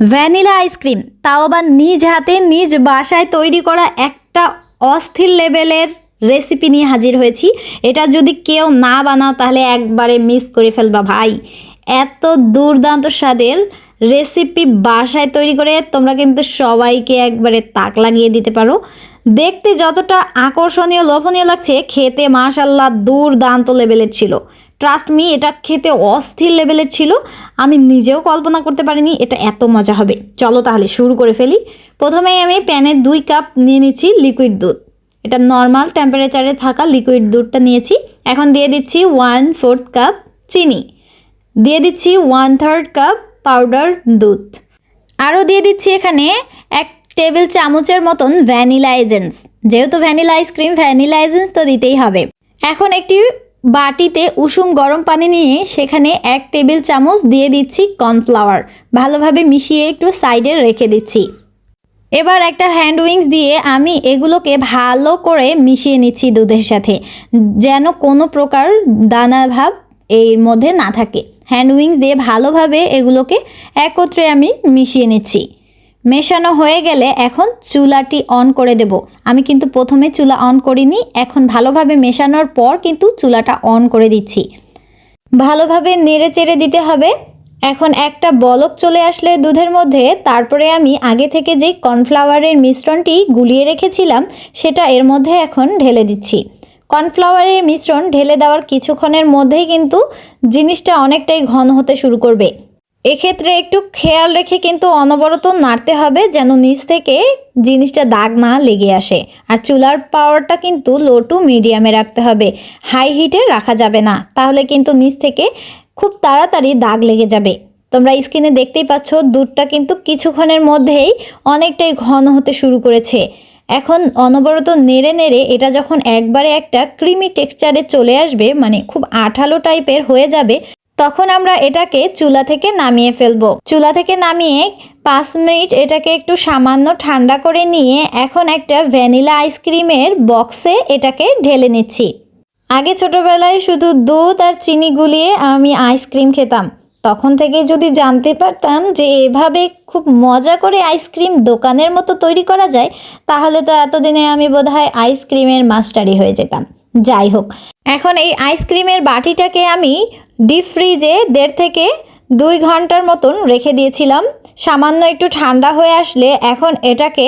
Vanilla ice cream তাও আবার নিজ হাতে, নিজ বাসায় তৈরি করা একটা অস্থির লেভেলের রেসিপি নিয়ে হাজির হয়েছি। এটা যদি কেউ না বানাও, তাহলে একবারে মিস করে ফেলবা ভাই। এত দুর্দান্ত স্বাদের রেসিপি বাসায় তৈরি করে তোমরা কিন্তু সবাইকে একবারে তাক লাগিয়ে দিতে পারো। দেখতে যতটা আকর্ষণীয়, লোভনীয় লাগছে, খেতে মাশাল্লাহ দুর্দান্ত লেভেলের ছিল। ট্রাস্ট মি এটা খেতে অস্থির লেভেলের ছিল। আমি নিজেও কল্পনা করতে পারিনি এটা এত মজা হবে। চলো তাহলে শুরু করে ফেলি। প্রথমেই আমি প্যানে দুই কাপ নিয়ে নিচ্ছি লিকুইড দুধ। এটা নর্মাল টেম্পারেচারে থাকা লিকুইড দুধটা নিয়েছি। এখন দিয়ে দিচ্ছি ওয়ান ফোর্থ কাপ চিনি। দিয়ে দিচ্ছি ওয়ান থার্ড কাপ পাউডার দুধ। আরও দিয়ে দিচ্ছি এখানে এক টেবিল চামচের মতন ভ্যানিলা এজেন্স যেহেতু vanilla ice cream vanilla essence তো দিতেই হবে। এখন একটি বাটিতে উষুম গরম পানি নিয়ে সেখানে এক টেবিল চামচ দিয়ে দিচ্ছি কর্নফ্লাওয়ার। ভালোভাবে মিশিয়ে একটু সাইডে রেখে দিচ্ছি। এবার একটা হ্যান্ড উইংস দিয়ে আমি এগুলোকে ভালো করে মিশিয়ে নিচ্ছি দুধের সাথে, যেন কোনো প্রকার দানা ভাব এর মধ্যে না থাকে। হ্যান্ড উইংস দিয়ে ভালোভাবে এগুলোকে একত্রে আমি মিশিয়ে নিচ্ছি। মেশানো হয়ে গেলে এখন চুলাটি অন করে দেব। আমি কিন্তু প্রথমে চুলা অন করিনি, এখন ভালোভাবে মেশানোর পর কিন্তু চুলাটা অন করে দিচ্ছি। ভালোভাবে নেড়ে চেড়ে দিতে হবে। এখন একটা বলক চলে আসলে দুধের মধ্যে, তারপরে আমি আগে থেকে যে কর্নফ্লাওয়ারের মিশ্রণটি গুলিয়ে রেখেছিলাম, সেটা এর মধ্যে এখন ঢেলে দিচ্ছি। কর্নফ্লাওয়ারের মিশ্রণ ঢেলে দেওয়ার কিছুক্ষণের মধ্যেই কিন্তু জিনিসটা অনেকটাই ঘন হতে শুরু করবে। এক্ষেত্রে একটু খেয়াল রেখে কিন্তু অনবরত নাড়তে হবে যেন নিচ থেকে জিনিসটা দাগ না লেগে আসে। আর চুলার পাওয়ারটা কিন্তু লো টু মিডিয়ামে রাখতে হবে। হাই হিটে রাখা যাবে না। তাহলে কিন্তু নিচ থেকে খুব তাড়াতাড়ি দাগ লেগে যাবে। তোমরা স্ক্রিনে দেখতেই পাচ্ছ, দুধটা কিন্তু কিছুক্ষণের মধ্যেই অনেকটাই ঘন হতে শুরু করেছে। এখন অনবরত নেড়ে নেড়ে এটা যখন একবারে একটা ক্রিমি টেক্সচারে চলে আসবে মানে খুব আঠালো টাইপের হয়ে যাবে তখন আমরা এটাকে চুলা থেকে নামিয়ে ফেলব। চুলা থেকে নামিয়ে পাঁচ মিনিট এটাকে একটু সামান্য ঠান্ডা করে নিয়ে এখন একটা ভ্যানিলা আইসক্রিমের বক্সে এটাকে ঢেলে নিচ্ছি। আগে ছোটবেলায় শুধু দুধ আর চিনি গুলিয়ে আমি আইসক্রিম খেতাম। তখন থেকে যদি জানতে পারতাম যে এভাবে খুব মজা করে আইসক্রিম দোকানের মতো তৈরি করা যায়, তাহলে তো এতদিনে আমি বোধহয় আইসক্রিমের মাস্টারি হয়ে যেতাম। যাই হোক, এখন এই আইসক্রিমের বাটিটাকে আমি ডিপ ফ্রিজে দেড় থেকে দুই ঘণ্টার মতন রেখে দিয়েছিলাম। সামান্য একটু ঠান্ডা হয়ে আসলে এখন এটাকে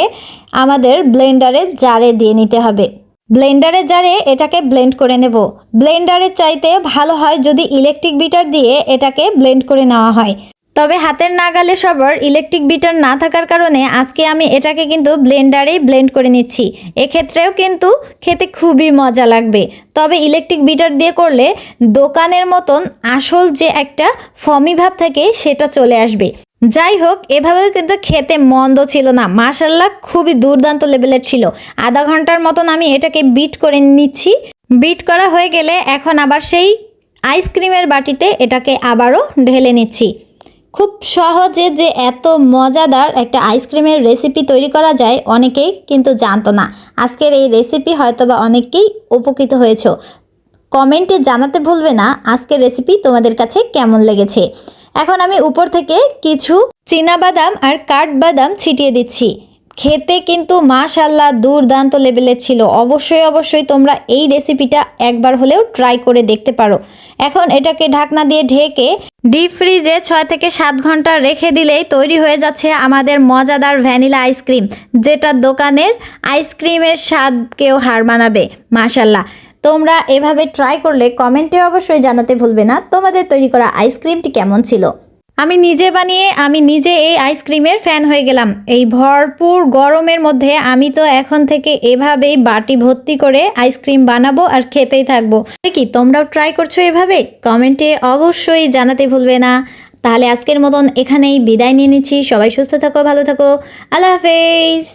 আমাদের ব্লেন্ডারে জারে দিয়ে নিতে হবে। ব্লেন্ডারে জারে এটাকে ব্লেন্ড করে নেব। ব্লেন্ডারের চাইতে ভালো হয় যদি ইলেকট্রিক বিটার দিয়ে এটাকে ব্লেন্ড করে নেওয়া হয়। তবে হাতের নাগালে সবার ইলেকট্রিক বিটার না থাকার কারণে আজকে আমি এটাকে কিন্তু ব্লেন্ডারেই ব্লেন্ড করে নিচ্ছি। এক্ষেত্রেও কিন্তু খেতে খুবই মজা লাগবে। তবে ইলেকট্রিক বিটার দিয়ে করলে দোকানের মতন আসল যে একটা ফমি ভাব থাকে সেটা চলে আসবে। যাই হোক, এভাবেও কিন্তু খেতে মন্দ ছিল না। মাশাল্লাহ খুবই দুর্দান্ত লেভেলের ছিল। আধা ঘণ্টার মতন আমি এটাকে বিট করে নিচ্ছি। বিট করা হয়ে গেলে এখন আবার সেই আইসক্রিমের বাটিতে এটাকে আবারও ঢেলে নিচ্ছি। খুব সহজে যে এত মজাদার একটা আইসক্রিমের রেসিপি তৈরি করা যায় অনেকেই কিন্তু জানতো না। আজকের এই রেসিপি হয়তোবা অনেকেই উপকৃত হয়েছ। কমেন্টে জানাতে ভুলবে না আজকের রেসিপি তোমাদের কাছে কেমন লেগেছে। এখন আমি উপর থেকে কিছু বাদাম আর কাঠবাদাম ছিটিয়ে দিচ্ছি। খেতে কিন্তু মাশাল্লাহ দুর্দান্ত লেভেলের ছিল। অবশ্যই অবশ্যই তোমরা এই রেসিপিটা একবার হলেও ট্রাই করে দেখতে পারো। এখন এটাকে ঢাকনা দিয়ে ঢেকে ডিপ ফ্রিজে ছয় থেকে সাত ঘণ্টা রেখে দিলেই তৈরি হয়ে যাচ্ছে আমাদের মজাদার ভ্যানিলা আইসক্রিম যেটা দোকানের আইসক্রিমের স্বাদকেও হার মানাবে মাশাল্লাহ তোমরা এভাবে ট্রাই করলে কমেন্টে অবশ্যই জানাতে ভুলবে না তোমাদের তৈরি করা আইসক্রিমটি কেমন ছিল। আমি নিজে বানিয়ে, আমি নিজে এই আইসক্রিমের ফ্যান হয়ে গেলাম। এই ভরপুর গরমের মধ্যে আমি তো এখন থেকে এভাবেই বাটি ভর্তি করে আইসক্রিম বানাবো আর খেতেই থাকব। কি, তোমরাও ট্রাই করছ এভাবে? কমেন্টে অবশ্যই জানাতে ভুলবে না। তাহলে আজকের মতন এখানেই বিদায় নিয়ে নিচ্ছি। সবাই সুস্থ থাকো, ভালো থাকো। আল্লাহ হাফেজ।